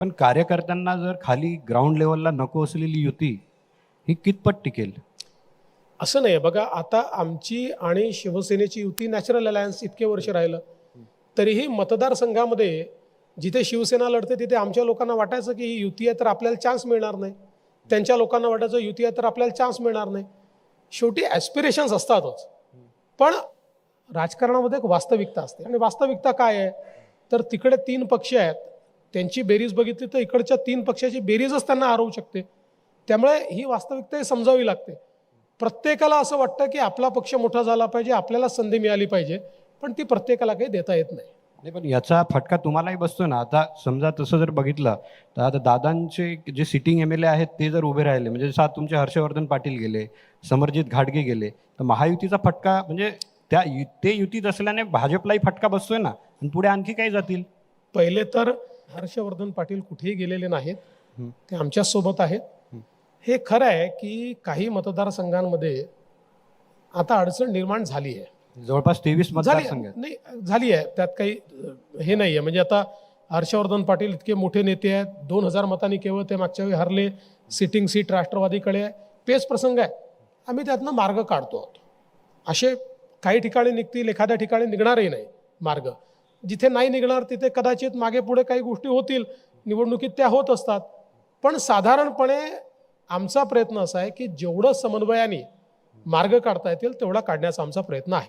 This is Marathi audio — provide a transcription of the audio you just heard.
पण कार्यकर्त्यांना जर खाली ग्राउंड लेवलला नको असलेली युती ही कितपत टिकेल असं नाही. बघा आता आमची आणि शिवसेनेची युती नॅचरल अलायन्स इतके वर्ष राहिलं तरीही मतदारसंघामध्ये जिथे शिवसेना लढते तिथे आमच्या लोकांना वाटायचं की ही युती आहे तर आपल्याला चान्स मिळणार नाही. त्यांच्या लोकांना वाटायचं युती आहे तर आपल्याला चान्स मिळणार नाही. शेवटी ॲस्पिरेशन्स असतातच. पण राजकारणामध्ये एक वास्तविकता असते. आणि वास्तविकता काय आहे? तर तिकडे तीन पक्ष आहेत. त्यांची बेरीज बघितली तर इकडच्या तीन पक्षाची बेरीजच त्यांना हरवू शकते. त्यामुळे ही वास्तविकता समजावी लागते. प्रत्येकाला असं वाटतं की आपला पक्ष मोठा झाला पाहिजे आपल्याला संधी मिळाली पाहिजे पण ती प्रत्येकाला काही देता येत नाही. नाही पण याचा फटका तुम्हालाही बसतो ना. आता समजा तसं जर बघितलं तर आता दादांचे जे सिटिंग एम एल ए आहेत ते जर उभे राहिले म्हणजे सात तुमचे हर्षवर्धन पाटील गेले समरजित घाटगे गेले तर महायुतीचा फटका म्हणजे त्या यु- ते युतीत असल्याने भाजपलाही फटका बसतोय ना. आणि पुढे आणखी काही जातील? पहिले तर हर्षवर्धन पाटील कुठेही गेलेले नाहीत. ते आमच्याच सोबत आहेत. हं. खरं आहे की काही मतदारसंघांमध्ये आता अडचण निर्माण झाली आहे. जवळपास तेवीस मतदारसंघ नाही झाली आहे. त्यात काही हे नाही आहे म्हणजे आता हर्षवर्धन पाटील इतके मोठे नेते आहेत. दोन हजार मतांनी केवळ ते मागच्या वेळी हरले. सिटिंग सीट राष्ट्रवादीकडे आहे. पेच प्रसंग आहे. आम्ही त्यातनं मार्ग काढतो आहोत. असे काही ठिकाणी निघतील एखाद्या ठिकाणी निघणारही नाही मार्ग. जिथे नाही निघणार तिथे कदाचित मागे पुढे काही गोष्टी होतील निवडणुकीत त्या होत असतात. पण साधारणपणे आमचा प्रयत्न असा आहे की जेवढं समन्वयाने मार्ग काढता येतील तेवढा काढण्याचा आमचा प्रयत्न आहे.